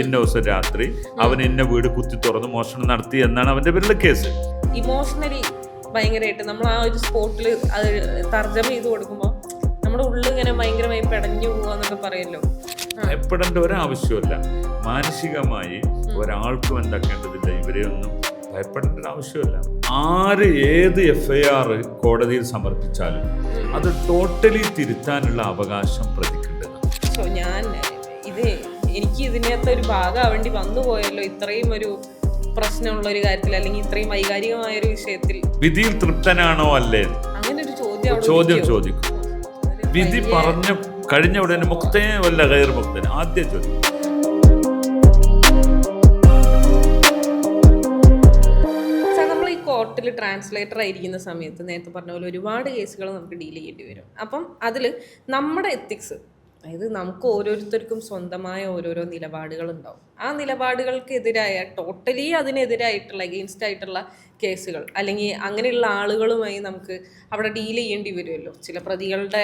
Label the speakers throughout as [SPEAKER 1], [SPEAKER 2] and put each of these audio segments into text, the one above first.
[SPEAKER 1] ഇന്ന ദിവസം രാത്രി അവൻ എന്നെ വീട് കുത്തി തുറന്ന് മോഷണം നടത്തി എന്നാണ് അവന്റെ പേരിലെ കേസ്.
[SPEAKER 2] ഇമോഷണലി ഭയങ്കരമായിട്ട് നമ്മൾ ആ ഒരു സ്പോട്ടിൽ അത് തർജമ ചെയ്ത് കൊടുക്കുമ്പോൾ നമ്മുടെ ഉള്ളിൽ ഇങ്ങനെ ഭയങ്കരമായി പെടഞ്ഞു പോവാന്നൊക്കെ പറയല്ലോ.
[SPEAKER 1] ഭയപ്പെടേണ്ട ഒരാവശ്യമില്ല മാനസികമായി ഒരാൾക്കും എന്താക്കേണ്ടതില്ല. ഇവരെ ഒന്നും ഭയപ്പെടേണ്ട ആവശ്യമില്ല ആര് ഏത് എഫ് ഐ ആർ കോടതിയിൽ സമർപ്പിച്ചാലും അത് ടോട്ടലി തിരുത്താനുള്ള അവകാശം പ്രതിക്കുണ്ടതാണ്
[SPEAKER 2] സോ ഞാൻ ഇത് എനിക്ക് ഇതിനകത്ത് ഒരു ഭാഗമാവേണ്ടി വന്നു പോയല്ലോ ഇത്രയും ഒരു പ്രശ്നമുള്ള ഒരു കാര്യത്തിൽ അല്ലെങ്കിൽ ഇത്രയും വൈകാരികമായ ഒരു വിഷയത്തിൽ.
[SPEAKER 1] വിധിയിൽ തൃപ്തനാണോ അല്ലേ?
[SPEAKER 2] അങ്ങനെ ഒരു ചോദ്യം
[SPEAKER 1] ചോദ്യം? ചോദിക്കും. വിധി പറഞ്ഞു കഴിഞ്ഞ ഉടനെ മുക്തേ വല്ല കയർ മുക്തൻ ആദ്യ ചോദ്യം.
[SPEAKER 2] കോർട്ടിൽ ട്രാൻസ്ലേറ്റർ ആയിരിക്കുന്ന സമയത്ത് നേരത്തെ പറഞ്ഞ പോലെ ഒരുപാട് കേസുകൾ നമുക്ക് ഡീൽ ചെയ്യേണ്ടി വരും. അപ്പം അതിൽ നമ്മുടെ എത്തിക്സ് അതായത് നമുക്ക് ഓരോരുത്തർക്കും സ്വന്തമായ ഓരോരോ നിലപാടുകൾ ഉണ്ടാവും ആ നിലപാടുകൾക്കെതിരായ ടോട്ടലി അതിനെതിരായിട്ടുള്ള അഗെയിൻസ്റ്റ് ആയിട്ടുള്ള കേസുകൾ അല്ലെങ്കിൽ അങ്ങനെയുള്ള ആളുകളുമായി നമുക്ക് അവിടെ ഡീൽ ചെയ്യേണ്ടി വരുമല്ലോ. ചില പ്രതികളുടെ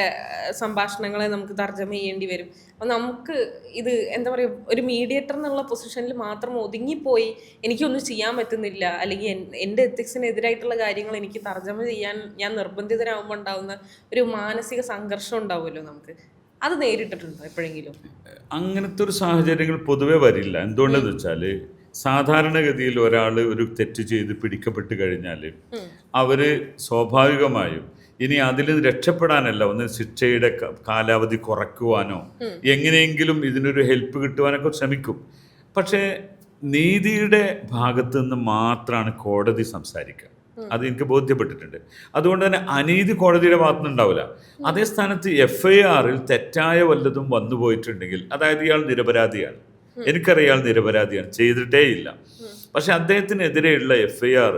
[SPEAKER 2] സംഭാഷണങ്ങളെ നമുക്ക് തർജമ ചെയ്യേണ്ടി വരും. അപ്പം നമുക്ക് ഇത് എന്താ പറയുക ഒരു മീഡിയേറ്റർ എന്നുള്ള പൊസിഷനിൽ മാത്രം ഒതുങ്ങിപ്പോയി എനിക്കൊന്നും ചെയ്യാൻ പറ്റുന്നില്ല അല്ലെങ്കിൽ എൻ- എന്റെ എത്തിക്സിനെതിരായിട്ടുള്ള കാര്യങ്ങൾ എനിക്ക് തർജമ ചെയ്യാൻ ഞാൻ നിർബന്ധിതരാകുമ്പോൾ ഉണ്ടാകുന്ന ഒരു മാനസിക സംഘർഷം ഉണ്ടാവുമല്ലോ നമുക്ക്. അത് നേരിട്ടിട്ടുണ്ടോ എപ്പോഴെങ്കിലും?
[SPEAKER 1] അങ്ങനത്തെ ഒരു സാഹചര്യങ്ങൾ പൊതുവെ വരില്ല. എന്തുകൊണ്ടെന്ന് വെച്ചാൽ സാധാരണഗതിയിൽ ഒരാൾ ഒരു തെറ്റ് ചെയ്ത് പിടിക്കപ്പെട്ട് കഴിഞ്ഞാൽ അവർ സ്വാഭാവികമായും ഇനി അതിൽ രക്ഷപ്പെടാനല്ല ഒന്ന് ശിക്ഷയുടെ കാലാവധി കുറയ്ക്കുവാനോ എങ്ങനെയെങ്കിലും ഇതിനൊരു ഹെൽപ്പ് കിട്ടുവാനൊക്കെ ശ്രമിക്കും. പക്ഷേ നീതിയുടെ ഭാഗത്തു നിന്ന് മാത്രമാണ് കോടതി സംസാരിക്കുക. അത് എനിക്ക് ബോധ്യപ്പെട്ടിട്ടുണ്ട്. അതുകൊണ്ട് തന്നെ അനീതി കോടതിയുടെ ഭാഗത്തുനിന്ന് ഉണ്ടാവില്ല അതേ സ്ഥാനത്ത് എഫ് ഐ ആറിൽ തെറ്റായ വല്ലതും വന്നു പോയിട്ടുണ്ടെങ്കിൽ അതായത് ഇയാൾ നിരപരാധിയാണ്. എനിക്കറിയാം ഇയാൾ നിരപരാധിയാണ്. ചെയ്തിട്ടേ ഇല്ല. പക്ഷെ അദ്ദേഹത്തിനെതിരെയുള്ള എഫ് ഐ ആർ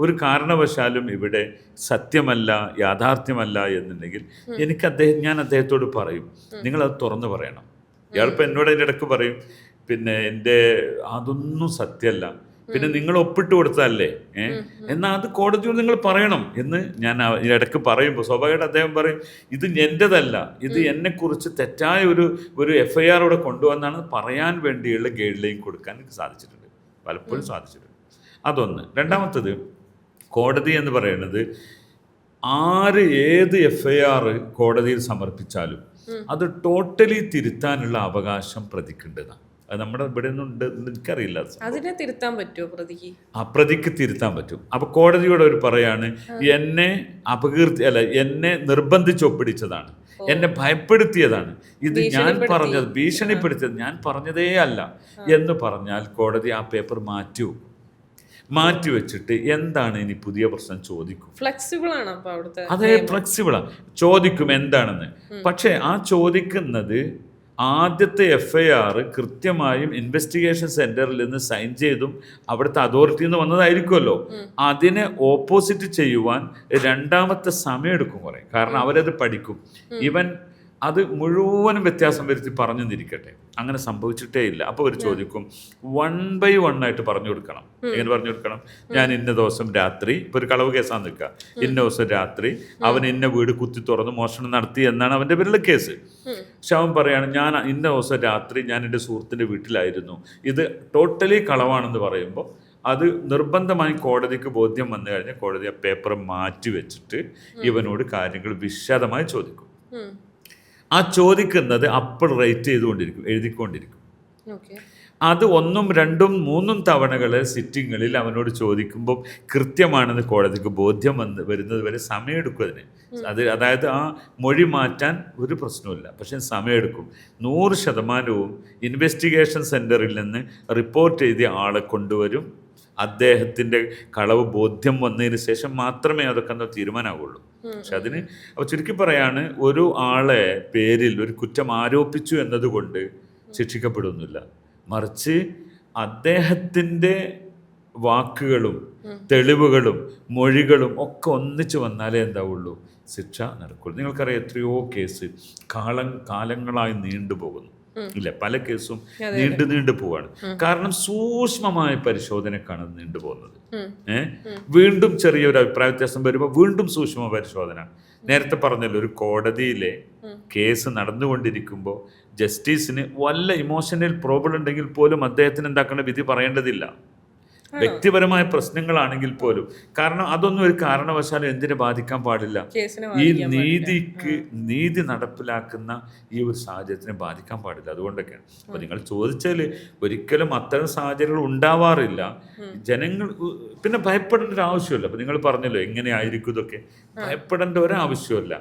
[SPEAKER 1] ഒരു കാരണവശാലും ഇവിടെ സത്യമല്ല യാഥാർത്ഥ്യമല്ല എന്നുണ്ടെങ്കിൽ എനിക്ക് അദ്ദേഹം ഞാൻ അദ്ദേഹത്തോട് പറയും. നിങ്ങളത് തുറന്നു പറയണം. ഇയാളിപ്പോൾ എന്നോട് അതിന്റെ ഇടയ്ക്ക് പറയും പിന്നെ എന്റെ അതൊന്നും സത്യമല്ല. പിന്നെ നിങ്ങൾ ഒപ്പിട്ട് കൊടുത്തല്ലേ ഏഹ് എന്നാൽ അത് കോടതിയോട് നിങ്ങൾ പറയണം എന്ന് ഞാൻ ഇടയ്ക്ക് പറയുമ്പോൾ സ്വാഭാവികമായിട്ട് അദ്ദേഹം പറയും ഇത് എന്റെതല്ല ഇത് എന്നെക്കുറിച്ച് തെറ്റായ ഒരു ഒരു എഫ് ഐ ആർ ഇവിടെ കൊണ്ടുവന്നാണ് പറയാൻ വേണ്ടിയുള്ള ഗൈഡ് ലൈൻ കൊടുക്കാൻ എനിക്ക് സാധിച്ചിട്ടുണ്ട്. പലപ്പോഴും സാധിച്ചിട്ടുണ്ട്. അതൊന്ന്. രണ്ടാമത്തത് കോടതി എന്ന് പറയുന്നത് ആര് ഏത് എഫ് ഐ ആർ കോടതിയിൽ സമർപ്പിച്ചാലും അത് ടോട്ടലി തിരുത്താനുള്ള അവകാശം പ്രതിക്കേണ്ടതാണ് നമ്മുടെ ഇവിടെ നിന്നുണ്ട് എനിക്കറിയില്ല.
[SPEAKER 2] അതിനെ തിരുത്താൻ പറ്റുമോ പ്രതിക്ക്?
[SPEAKER 1] ആ പ്രതിക്ക് തിരുത്താൻ പറ്റും. അപ്പൊ കോടതിയോട് ഒരു പറയാണ് എന്നെ അപകീർത്തി അല്ല എന്നെ നിർബന്ധിച്ച് ഒപ്പിടിച്ചതാണ്. എന്നെ ഭയപ്പെടുത്തിയതാണ്. ഇത് ഞാൻ. പറഞ്ഞത് ഭീഷണിപ്പെടുത്തിയത് ഞാൻ പറഞ്ഞതേ അല്ല എന്ന് പറഞ്ഞാൽ കോടതി ആ പേപ്പർ മാറ്റി മാറ്റി വെച്ചിട്ട് എന്താണ് ഇനി പുതിയ പ്രശ്നം ചോദിക്കും.
[SPEAKER 2] ഫ്ലെക്സിബിൾ ആണ്
[SPEAKER 1] അതെ ഫ്ലെക്സിബിളാണ് ചോദിക്കും എന്താണെന്ന്. പക്ഷേ ആ ചോദിക്കുന്നത് ആദ്യത്തെ എഫ് ഐ ആർ കൃത്യമായും ഇൻവെസ്റ്റിഗേഷൻ സെന്ററിൽ നിന്ന് സൈൻ ചെയ്തും അവിടുത്തെ അതോറിറ്റിയിൽ നിന്ന് വന്നതായിരിക്കുമല്ലോ അതിനെ ഓപ്പോസിറ്റ് ചെയ്യുവാൻ രണ്ടാമത്തെ സമയം എടുക്കും കുറേ. കാരണം അവരത് പഠിക്കും. ഇവൻ അത് മുഴുവനും വ്യത്യാസം വരുത്തി പറഞ്ഞു നിന്നിരിക്കട്ടെ. അങ്ങനെ സംഭവിച്ചിട്ടേ ഇല്ല. അപ്പോൾ അവർ ചോദിക്കും വൺ ബൈ വൺ ആയിട്ട് പറഞ്ഞു കൊടുക്കണം. എങ്ങനെ പറഞ്ഞു കൊടുക്കണം? ഞാൻ ഇന്ന ദിവസം രാത്രി ഇപ്പൊ ഒരു കളവ് കേസാന്ന് നിൽക്കുക ഇന്ന ദിവസം രാത്രി അവൻ ഇന്ന വീട് കുത്തി തുറന്ന് മോഷണം നടത്തി എന്നാണ് അവന്റെ പേരിലെ കേസ്. പക്ഷെ അവൻ പറയാണ് ഞാൻ ഇന്ന ദിവസം രാത്രി ഞാൻ എന്റെ സുഹൃത്തിന്റെ വീട്ടിലായിരുന്നു. ഇത് ടോട്ടലി കളവാണെന്ന് പറയുമ്പോൾ അത് നിർബന്ധമായി കോടതിക്ക് ബോധ്യം വന്നു കഴിഞ്ഞാൽ കോടതി ആ പേപ്പർ മാറ്റി വെച്ചിട്ട് ഇവനോട് കാര്യങ്ങൾ വിശദമായി ചോദിക്കും. ആ ചോദിക്കുന്നത് അപ്പോൾ റേറ്റ് ചെയ്തുകൊണ്ടിരിക്കും എഴുതിക്കൊണ്ടിരിക്കും. അത് ഒന്നും രണ്ടും മൂന്നും തവണകൾ സിറ്റിങ്ങുകളിൽ അവനോട് ചോദിക്കുമ്പോൾ കൃത്യമാണെന്ന് കോടതിക്ക് ബോധ്യം വന്ന് വരുന്നത് വരെ സമയമെടുക്കും അതിന്. അത് അതായത് ആ മൊഴി മാറ്റാൻ ഒരു പ്രശ്നമില്ല പക്ഷെ സമയമെടുക്കും. നൂറ് ശതമാനവും ഇൻവെസ്റ്റിഗേഷൻ സെന്ററിൽ നിന്ന് റിപ്പോർട്ട് എഴുതിയ ആളെ കൊണ്ടുവരും. അദ്ദേഹത്തിന്റെ കളവ് ബോധ്യം വന്നതിന് ശേഷം മാത്രമേ അതൊക്കെ എന്താ തീരുമാനമാകുള്ളൂ പക്ഷെ അതിന് അപ്പോൾ ചുരുക്കി പറയാണ് ഒരു ആളെ പേരിൽ ഒരു കുറ്റം ആരോപിച്ചു എന്നതുകൊണ്ട് ശിക്ഷിക്കപ്പെടുന്നില്ല. മറിച്ച് അദ്ദേഹത്തിന്റെ വാക്കുകളും തെളിവുകളും മൊഴികളും ഒക്കെ ഒന്നിച്ചു വന്നാലേ എന്താവുള്ളൂ? ശിക്ഷ നടക്കുള്ളൂ. നിങ്ങൾക്കറിയാം എത്രയോ കേസ് കാലം കാലങ്ങളായി നീണ്ടുപോകുന്നു. ഇല്ല? പല കേസും നീണ്ടു നീണ്ടു പോവാണ്. കാരണം സൂക്ഷ്മമായ പരിശോധനക്കാണ് നീണ്ടു പോകുന്നത്. ഏഹ് വീണ്ടും ചെറിയൊരു അഭിപ്രായ വ്യത്യാസം വരുമ്പോൾ വീണ്ടും സൂക്ഷ്മ പരിശോധന. നേരത്തെ പറഞ്ഞല്ലോ ഒരു കോടതിയിലെ കേസ് നടന്നുകൊണ്ടിരിക്കുമ്പോൾ ജസ്റ്റിസിന് വല്ല ഇമോഷണൽ പ്രോബ്ലം ഉണ്ടെങ്കിൽ പോലും അദ്ദേഹത്തിന് എന്താക്കേണ്ട വിധി പറയേണ്ടതില്ല. വ്യക്തിപരമായ പ്രശ്നങ്ങളാണെങ്കിൽ പോലും. കാരണം അതൊന്നും ഒരു കാരണവശാലും എന്തിനെ ബാധിക്കാൻ പാടില്ല. ഈ നീതിക്ക് നീതി നടപ്പിലാക്കുന്ന ഈ ഒരു സാഹചര്യത്തിനെ ബാധിക്കാൻ പാടില്ല. അതുകൊണ്ടൊക്കെയാണ്. അപ്പോൾ നിങ്ങൾ ചോദിച്ചാൽ ഒരിക്കലും അത്തരം സാഹചര്യങ്ങൾ ഉണ്ടാവാറില്ല. ജനങ്ങൾ പിന്നെ ഭയപ്പെടേണ്ട ഒരു ആവശ്യമില്ല. അപ്പോൾ നിങ്ങൾ പറഞ്ഞല്ലോ എങ്ങനെയായിരിക്കും ഇതൊക്കെ. ഭയപ്പെടേണ്ട ഒരാവശ്യമില്ല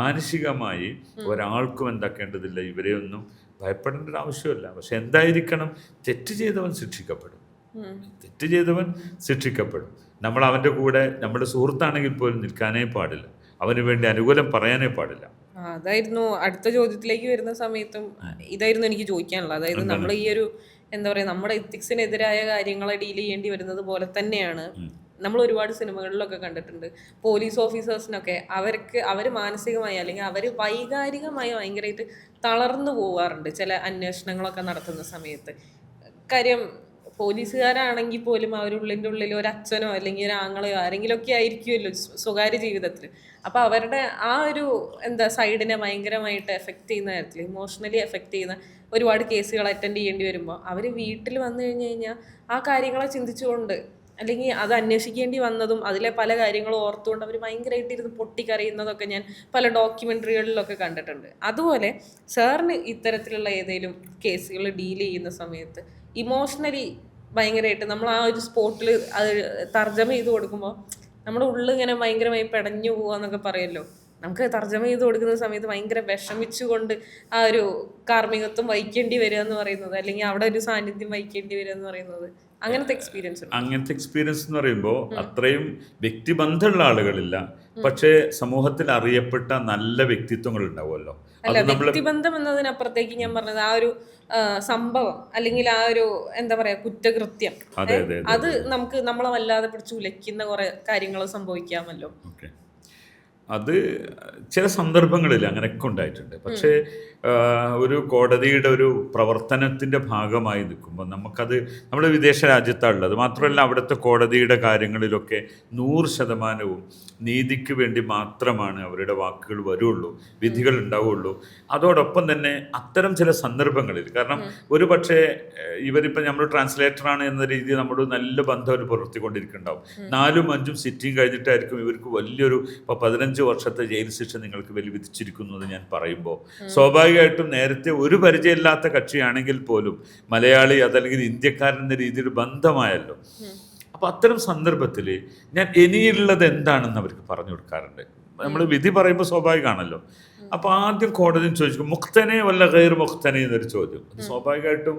[SPEAKER 1] മാനസികമായി ഒരാൾക്കും എന്താക്കേണ്ടതില്ല. ഇവരെയൊന്നും ഭയപ്പെടേണ്ട ഒരു ആവശ്യമില്ല പക്ഷെ എന്തായിരിക്കണം? തെറ്റ് ചെയ്തവൻ ശിക്ഷിക്കപ്പെടും. തെറ്റ് ചെയ്തവൻ ശിക്ഷിക്കപ്പെടും. നമ്മൾ അവന്റെ കൂടെ നമ്മുടെ സുഹൃത്താണെങ്കിൽ പോലും നിൽക്കാനേ പാടില്ല. അവന് വേണ്ടി അനുകൂലം പറയാനേ പാടില്ല.
[SPEAKER 2] അതായിരുന്നു അടുത്ത ചോദ്യത്തിലേക്ക് വരുന്ന സമയത്തും ഇതായിരുന്നു എനിക്ക് ചോദിക്കാനുള്ളത്. അതായത് നമ്മൾ ഈ ഒരു എന്താ പറയുക നമ്മുടെ എത്തിക്സിനെതിരായ കാര്യങ്ങളെ ഡീൽ ചെയ്യേണ്ടി വരുന്നത് പോലെ തന്നെയാണ് നമ്മൾ ഒരുപാട് സിനിമകളിലൊക്കെ കണ്ടിട്ടുണ്ട്. പോലീസ് ഓഫീസേഴ്സിനൊക്കെ അവർക്ക് അവർ മാനസികമായി അല്ലെങ്കിൽ അവർ വൈകാരികമായി ഭയങ്കരമായിട്ട് തളർന്നു പോവാറുണ്ട് ചില അന്വേഷണങ്ങളൊക്കെ നടത്തുന്ന സമയത്ത്. കാര്യം പോലീസുകാരാണെങ്കിൽ പോലും അവരുള്ളിന്റെ ഉള്ളിൽ ഒരു അച്ഛനോ അല്ലെങ്കിൽ ഒരു ആങ്ങളെയോ ആരെങ്കിലുമൊക്കെ ആയിരിക്കുമല്ലോ സ്വകാര്യ ജീവിതത്തിൽ അപ്പോൾ അവരുടെ ആ ഒരു എന്താ സൈഡിനെ ഭയങ്കരമായിട്ട് എഫക്റ്റ് ചെയ്യുന്ന കാര്യത്തിൽ ഇമോഷണലി എഫക്റ്റ് ചെയ്യുന്ന ഒരുപാട് കേസുകൾ അറ്റൻഡ് ചെയ്യേണ്ടി വരുമ്പോൾ അവർ വീട്ടിൽ വന്നു കഴിഞ്ഞ് കഴിഞ്ഞാൽ ആ കാര്യങ്ങളെ ചിന്തിച്ചുകൊണ്ട് അല്ലെങ്കിൽ അത് അന്വേഷിക്കേണ്ടി വന്നതും അതിലെ പല കാര്യങ്ങളും ഓർത്തുകൊണ്ട് അവർ ഭയങ്കരമായിട്ട് ഇരുന്ന് പൊട്ടിക്കറിയുന്നതൊക്കെ ഞാൻ പല ഡോക്യുമെന്ററികളിലൊക്കെ കണ്ടിട്ടുണ്ട്. അതുപോലെ സാറിന് ഇത്തരത്തിലുള്ള ഏതെങ്കിലും കേസുകൾ ഡീൽ ചെയ്യുന്ന സമയത്ത് ഇമോഷണലി ഭയങ്കരമായിട്ട് നമ്മൾ ആ ഒരു സ്പോട്ടിൽ അത് തർജമ ചെയ്ത് കൊടുക്കുമ്പോൾ നമ്മുടെ ഉള്ളിങ്ങനെ ഭയങ്കരമായി പെടഞ്ഞു പോവാന്നൊക്കെ പറയല്ലോ. നമുക്ക് തർജമ ചെയ്ത് കൊടുക്കുന്ന സമയത്ത് ഭയങ്കര വിഷമിച്ചുകൊണ്ട് ആ ഒരു കാർമ്മികത്വം വഹിക്കേണ്ടി വരിക എന്ന് പറയുന്നത് അല്ലെങ്കിൽ അവിടെ ഒരു സാന്നിധ്യം വഹിക്കേണ്ടി വരിക എന്ന് പറയുന്നത്. അങ്ങനത്തെ എക്സ്പീരിയൻസ്
[SPEAKER 1] അങ്ങനത്തെ എക്സ്പീരിയൻസ് എന്ന് പറയുമ്പോൾ അത്രയും വ്യക്തിബന്ധമുള്ള ആളുകളില്ല. പക്ഷേ സമൂഹത്തിൽ അറിയപ്പെട്ട നല്ല വ്യക്തിത്വങ്ങൾ ഉണ്ടാവുമല്ലോ.
[SPEAKER 2] അല്ല വ്യക്തിബന്ധം എന്നതിനപ്പുറത്തേക്ക് ഞാൻ പറഞ്ഞത് ആ ഒരു സംഭവം അല്ലെങ്കിൽ ആ ഒരു എന്താ പറയാ കുറ്റകൃത്യം.
[SPEAKER 1] അതെ
[SPEAKER 2] നമുക്ക് നമ്മളെ വല്ലാതെ പിടിച്ച് ഉലയ്ക്കുന്ന കുറെ കാര്യങ്ങൾ സംഭവിക്കാമല്ലോ.
[SPEAKER 1] ഓക്കെ. അത് ചില സന്ദർഭങ്ങളിൽ അങ്ങനെയൊക്കെ ഉണ്ടായിട്ടുണ്ട്. പക്ഷേ ഒരു കോടതിയുടെ ഒരു പ്രവർത്തനത്തിന്റെ ഭാഗമായി നിൽക്കുമ്പോൾ നമുക്കത് നമ്മൾ വിദേശ രാജ്യത്താണുള്ളത്. മാത്രമല്ല അവിടുത്തെ കോടതിയുടെ കാര്യങ്ങളിലൊക്കെ നൂറ് ശതമാനവും നീതിക്ക് വേണ്ടി മാത്രമാണ് അവരുടെ വാക്കുകൾ വരുള്ളൂ വിധികൾ ഉണ്ടാവുള്ളൂ. അതോടൊപ്പം തന്നെ അത്തരം ചില സന്ദർഭങ്ങളിൽ കാരണം ഒരു പക്ഷേ ഇവരിപ്പോൾ നമ്മൾ ട്രാൻസ്ലേറ്ററാണ് എന്ന രീതിയിൽ നമ്മൾ നല്ല ബന്ധം അവർ പുലർത്തിക്കൊണ്ടിരിക്കുന്നുണ്ടാവും. നാലും അഞ്ചും സിറ്റിംഗ് കഴിഞ്ഞിട്ടായിരിക്കും ഇവർക്ക് വലിയൊരു ഇപ്പോൾ പതിനഞ്ച് വർഷത്തെ ജയിൽ ശിക്ഷ നിങ്ങൾക്ക് വലിയ വിധിച്ചിരിക്കുന്നു എന്ന് ഞാൻ പറയുമ്പോൾ സ്വാഭാവികമായിട്ടും നേരത്തെ ഒരു പരിചയമില്ലാത്ത കക്ഷിയാണെങ്കിൽ പോലും മലയാളി അതല്ലെങ്കിൽ ഇന്ത്യക്കാരൻ എന്ന രീതിയിൽ ബന്ധമായല്ലോ. അപ്പോൾ അത്തരം സന്ദർഭത്തിൽ ഞാൻ ഇനിയുള്ളത് എന്താണെന്ന് അവർക്ക് പറഞ്ഞു കൊടുക്കാറുണ്ട്. നമ്മൾ വിധി പറയുമ്പോൾ സ്വാഭാവികമാണല്ലോ അപ്പോൾ ആദ്യം കോടതി ചോദിക്കും മുക്തനെ വല്ല ഗൈർ മുക്തനെ എന്നൊരു ചോദ്യം. അത് സ്വാഭാവികമായിട്ടും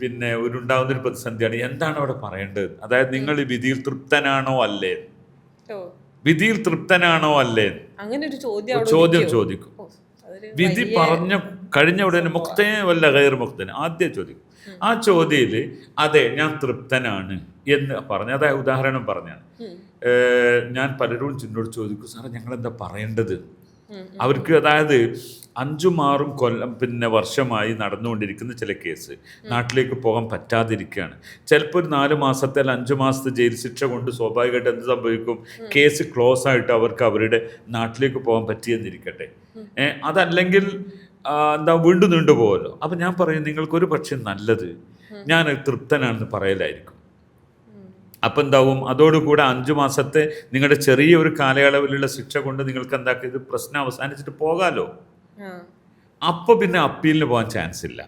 [SPEAKER 1] പിന്നെ ഒരു ഉണ്ടാകുന്നൊരു പ്രതിസന്ധിയാണ്. എന്താണ് അവിടെ പറയേണ്ടത്? അതായത് നിങ്ങൾ ഈ വിധിയിൽ തൃപ്തനാണോ അല്ലേ? വിധിയിൽ തൃപ്തനാണോ അല്ലേ?
[SPEAKER 2] അങ്ങനെ ഒരു ചോദ്യം
[SPEAKER 1] ചോദ്യം? ചോദിക്കും. വിധി പറഞ്ഞ കഴിഞ്ഞ ഉടനെ മുക്തനെ വല്ല ഗൈർ മുക്തന് ആദ്യം ചോദിക്കും. ആ ചോദ്യയിൽ അതെ ഞാൻ തൃപ്തനാണ് എന്ന് പറഞ്ഞ അതായത് ഉദാഹരണം പറഞ്ഞാണ്. ഞാൻ പലരോടും ചിന്നോട് ചോദിക്കും സാറേ ഞങ്ങൾ എന്താ പറയേണ്ടത്? അവർക്ക് അതായത് അഞ്ചും ആറും കൊല്ലം പിന്നെ വർഷമായി നടന്നുകൊണ്ടിരിക്കുന്ന ചില കേസ്. നാട്ടിലേക്ക് പോകാൻ പറ്റാതിരിക്കുകയാണ്. ചിലപ്പോൾ ഒരു നാല് മാസത്തെ അല്ല അഞ്ച് മാസത്തെ ജയിൽ ശിക്ഷ കൊണ്ട് സ്വാഭാവികമായിട്ട് എന്ത് സംഭവിക്കും? കേസ് ക്ലോസ് ആയിട്ട് അവർക്ക് അവരുടെ നാട്ടിലേക്ക് പോകാൻ പറ്റിയെന്നിരിക്കട്ടെ. അതല്ലെങ്കിൽ എന്താ വീണ്ടും നീണ്ടുപോകുമല്ലോ അപ്പം ഞാൻ പറയും നിങ്ങൾക്കൊരു പക്ഷേ നല്ലത് ഞാൻ തൃപ്തനാണെന്ന് പറയലായിരിക്കും. അപ്പം എന്താവും അതോടുകൂടെ അഞ്ചു മാസത്തെ നിങ്ങളുടെ ചെറിയ ഒരു കാലയളവിലുള്ള ശിക്ഷ കൊണ്ട് നിങ്ങൾക്ക് എന്താക്കി ഇത് പ്രശ്നം അവസാനിച്ചിട്ട് പോകാലോ?
[SPEAKER 2] അപ്പൊ
[SPEAKER 1] അപ്പോൾ പിന്നെ അപ്പീലിന് പോകാൻ ചാൻസ് ഇല്ല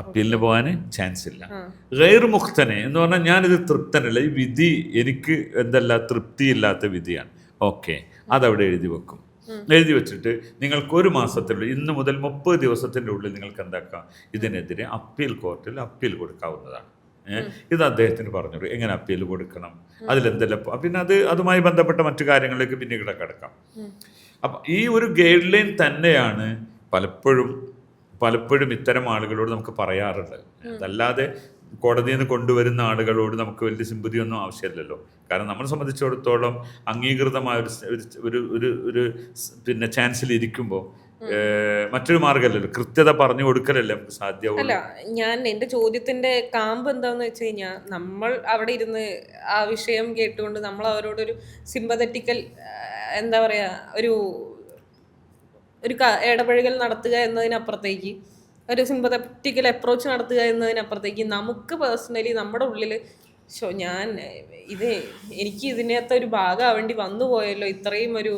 [SPEAKER 1] അപ്പീലിന് പോകാൻ ചാൻസ് ഇല്ല. ഗൈർ മുക്തനെ എന്ന് പറഞ്ഞാൽ ഞാനിത് തൃപ്തനല്ല. ഈ വിധി എനിക്ക് എന്തല്ല തൃപ്തിയില്ലാത്ത വിധിയാണ്. ഓക്കെ. അതവിടെ എഴുതി വെക്കും. എഴുതി വെച്ചിട്ട് നിങ്ങൾക്ക് ഒരു മാസത്തിനുള്ളിൽ ഇന്ന് മുതൽ മുപ്പത് ദിവസത്തിന്റെ ഉള്ളിൽ നിങ്ങൾക്ക് എന്താക്കാം ഇതിനെതിരെ അപ്പീൽ കോർട്ടിൽ അപ്പീൽ കൊടുക്കാവുന്നതാണ്? ഇത് അദ്ദേഹത്തിന് പറഞ്ഞു. എങ്ങനെ അപ്പീൽ കൊടുക്കണം? അതിലെന്തെല്ലാം പിന്നെ അത് അതുമായി ബന്ധപ്പെട്ട മറ്റു കാര്യങ്ങളിലേക്ക് പിന്നീട് കിടക്കാം. അപ്പം ഈ ഒരു ഗൈഡ് ലൈൻ തന്നെയാണ് പലപ്പോഴും പലപ്പോഴും ഇത്തരം ആളുകളോട് നമുക്ക് പറയാറുള്ളത്. അതല്ലാതെ കോടതിയിൽ നിന്ന് കൊണ്ടുവരുന്ന ആളുകളോട് നമുക്ക് വലിയ സിമ്പതി ഒന്നും ആവശ്യമില്ലല്ലോ. കാരണം നമ്മളെ സംബന്ധിച്ചിടത്തോളം അംഗീകൃതമായ ഒരു സ്- ഒരു- ഒരു ഒരു ഒരു പിന്നെ ചാൻസിൽ ഇരിക്കുമ്പോൾ മറ്റൊരു മാർഗമല്ലല്ലോ. കൃത്യത പറഞ്ഞു കൊടുക്കലല്ലേ നമുക്ക്
[SPEAKER 2] അല്ല ഞാൻ എന്റെ ചോദ്യത്തിന്റെ കാമ്പ് എന്താന്ന് വെച്ച് കഴിഞ്ഞാൽ നമ്മൾ അവിടെ ഇരുന്ന് ആ വിഷയം കേട്ടുകൊണ്ട് നമ്മൾ അവരോടൊരു സിമ്പതറ്റിക്കൽ എന്താ പറയാ ഒരു ഒരു ഇടപഴകൽ നടത്തുക എന്നതിനപ്പുറത്തേക്ക് ഒരു സിമ്പതറ്റിക്കൽ അപ്രോച്ച് നടത്തുക എന്നതിനപ്പുറത്തേക്ക് നമുക്ക് പേഴ്സണലി നമ്മുടെ ഉള്ളിൽ ഷോ ഞാൻ ഇത് എനിക്ക് ഇതിനകത്ത് ഒരു ഭാഗമാവേണ്ടി വന്നു പോയല്ലോ ഇത്രയും ഒരു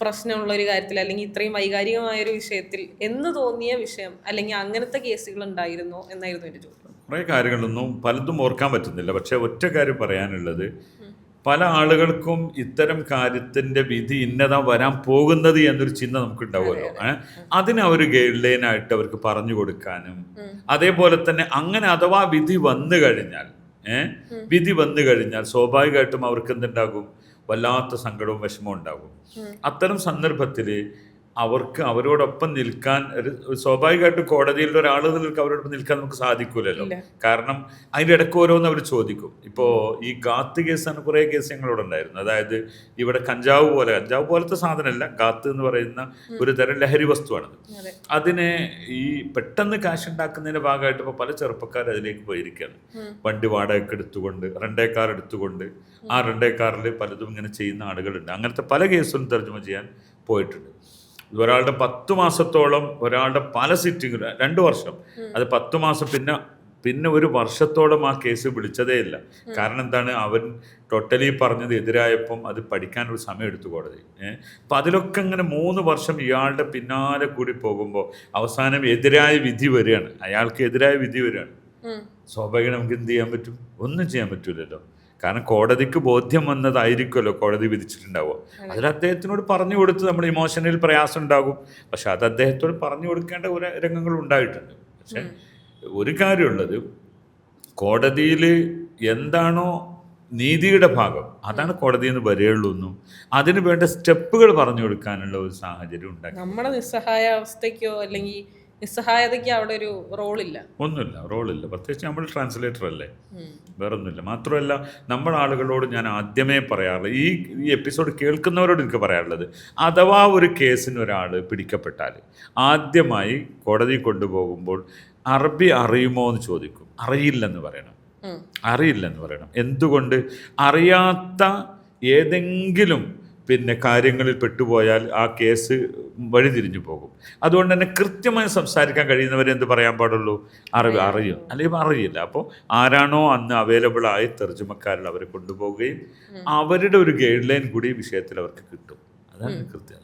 [SPEAKER 2] പ്രശ്നമുള്ള ഒരു കാര്യത്തിൽ അല്ലെങ്കിൽ ഇത്രയും വൈകാരികമായ ഒരു വിഷയത്തിൽ എന്ന് തോന്നിയ വിഷയം അല്ലെങ്കിൽ അങ്ങനത്തെ കേസുകൾ ഉണ്ടായിരുന്നു എന്നായിരുന്നു എന്റെ ചോദ്യം.
[SPEAKER 1] കുറേ കാര്യങ്ങളൊന്നും പലതും ഓർക്കാൻ പറ്റുന്നില്ല. പക്ഷേ ഒറ്റ കാര്യം പറയാനുള്ളത് പല ആളുകൾക്കും ഇത്തരം കാര്യത്തിന്റെ വിധി ഇന്നതാ വരാൻ പോകുന്നത് എന്നൊരു ചിന്ത നമുക്ക് ഉണ്ടാവുമല്ലോ അതിന് അവർ ഗൈഡ് ലൈനായിട്ട് അവർക്ക് പറഞ്ഞു കൊടുക്കാനും അതേപോലെ തന്നെ അങ്ങനെ അഥവാ വിധി വന്നു കഴിഞ്ഞാൽ ഏഹ് വിധി വന്നു കഴിഞ്ഞാൽ സ്വാഭാവികമായിട്ടും അവർക്ക് എന്തുണ്ടാകും? വല്ലാത്ത സങ്കടവും വിഷമവും ഉണ്ടാകും. അത്തരം സന്ദർഭത്തിൽ അവർക്ക് അവരോടൊപ്പം നിൽക്കാൻ ഒരു സ്വാഭാവികമായിട്ടും കോടതിയിൽ ഒരാൾ നിൽക്കുക അവരോടൊപ്പം നിൽക്കാൻ നമുക്ക് സാധിക്കൂലല്ലോ. കാരണം അതിന്റെ ഇടയ്ക്ക് ഓരോന്ന് അവർ ചോദിക്കും. ഇപ്പോൾ ഈ ഗാത്ത് കേസാണ് കുറേ കേസ് ഞങ്ങളോട് ഉണ്ടായിരുന്നു അതായത് ഇവിടെ കഞ്ചാവ് പോലെ കഞ്ചാവ് പോലത്തെ സാധനമല്ല. ഗാത്ത് എന്ന് പറയുന്ന ഒരു തരം ലഹരി വസ്തുവാണത്. അതിനെ ഈ പെട്ടെന്ന് കാശ് ഉണ്ടാക്കുന്നതിന്റെ ഭാഗമായിട്ട് ഇപ്പോൾ പല ചെറുപ്പക്കാർ അതിലേക്ക് പോയിരിക്കുകയാണ്. വണ്ടി വാടകയ്ക്ക് എടുത്തുകൊണ്ട് റെൻഡേ കാർ എടുത്തുകൊണ്ട് ആ റെൻഡേ കാറിൽ പലതും ഇങ്ങനെ ചെയ്യുന്ന ആളുകളുണ്ട്. അങ്ങനത്തെ പല കേസുകളും തർജമ ചെയ്യാൻ പോയിട്ടുണ്ട്. ഒരാളുടെ പത്ത് മാസത്തോളം ഒരാളുടെ പല സിറ്റിംഗ് രണ്ട് വർഷം. അത് പത്ത് മാസം പിന്നെ പിന്നെ ഒരു വർഷത്തോളം ആ കേസ് വിളിച്ചതേ ഇല്ല. കാരണം എന്താണ്? അവൻ ടോട്ടലി പറഞ്ഞത് എതിരായപ്പം അത് പഠിക്കാനൊരു സമയം എടുത്തു കോടതി. അപ്പം അതിലൊക്കെ ഇങ്ങനെ മൂന്ന് വർഷം ഇയാളുടെ പിന്നാലെ കൂടി പോകുമ്പോൾ അവസാനം എതിരായ വിധി വരികയാണ്. അയാൾക്ക് എതിരായ വിധി വരികയാണ്. സ്വാഭാവികം നമുക്ക് എന്ത് ചെയ്യാൻ പറ്റും? ഒന്നും ചെയ്യാൻ പറ്റൂലല്ലോ. കാരണം കോടതിക്ക് ബോധ്യം വന്നതായിരിക്കുമല്ലോ കോടതി വിധിച്ചിട്ടുണ്ടാവുക. അതിൽ അദ്ദേഹത്തിനോട് പറഞ്ഞു കൊടുത്ത് നമ്മൾ ഇമോഷനിൽ പ്രയാസം ഉണ്ടാകും. പക്ഷെ അത് അദ്ദേഹത്തോട് പറഞ്ഞു കൊടുക്കേണ്ട ഒരു രംഗങ്ങൾ ഉണ്ടായിട്ടുണ്ട്. പക്ഷെ ഒരു കാര്യമുള്ളത് കോടതിയിൽ എന്താണോ നീതിയുടെ ഭാഗം അതാണ് കോടതിയിൽ നിന്ന് വരികയുള്ളൂ എന്നും അതിന് വേണ്ട സ്റ്റെപ്പുകൾ പറഞ്ഞു കൊടുക്കാനുള്ള ഒരു സാഹചര്യം ഉണ്ടാക്കി.
[SPEAKER 2] നമ്മുടെ നിസ്സഹായ അവസ്ഥയ്ക്കോ അല്ലെങ്കിൽ നിസ്സഹായതയ്ക്കോ അവിടെ ഒരു റോളില്ല.
[SPEAKER 1] ഒന്നുമില്ല റോളില്ല. പ്രത്യേകിച്ച് നമ്മൾ ട്രാൻസ്ലേറ്റർ അല്ലേ? വേറൊന്നുമില്ല. മാത്രമല്ല നമ്മൾ ആളുകളോട് ഞാൻ ആദ്യമേ പറയാറുള്ളത് ഈ ഈ എപ്പിസോഡ് കേൾക്കുന്നവരോട് എനിക്ക് പറയാറുള്ളത് അഥവാ ഒരു കേസിന് ഒരാൾ പിടിക്കപ്പെട്ടാൽ ആദ്യമായി കോടതി കൊണ്ടുപോകുമ്പോൾ അറബി അറിയുമോ എന്ന് ചോദിക്കും. അറിയില്ലെന്ന് പറയണം. അറിയില്ലെന്ന് പറയണം. എന്തുകൊണ്ട്? അറിയാത്ത ഏതെങ്കിലും പിന്നെ കാര്യങ്ങളിൽ പെട്ടുപോയാൽ ആ കേസ് വഴിതിരിഞ്ഞു പോകും. അതുകൊണ്ട് തന്നെ കൃത്യമായി സംസാരിക്കാൻ കഴിയുന്നവരെ എന്ത് പറയാൻ പാടുള്ളൂ? അറിവ് അറിയും. അല്ലെങ്കിൽ അറിയില്ല. അപ്പോൾ ആരാണോ അന്ന് അവൈലബിൾ ആയി തെർജുമക്കാരിൽ അവരെ കൊണ്ടുപോവുകയും അവരുടെ ഒരു ഗൈഡ് ലൈൻ കൂടി ഈ വിഷയത്തിൽ അവർക്ക് കിട്ടും. അതാണ് കൃത്യത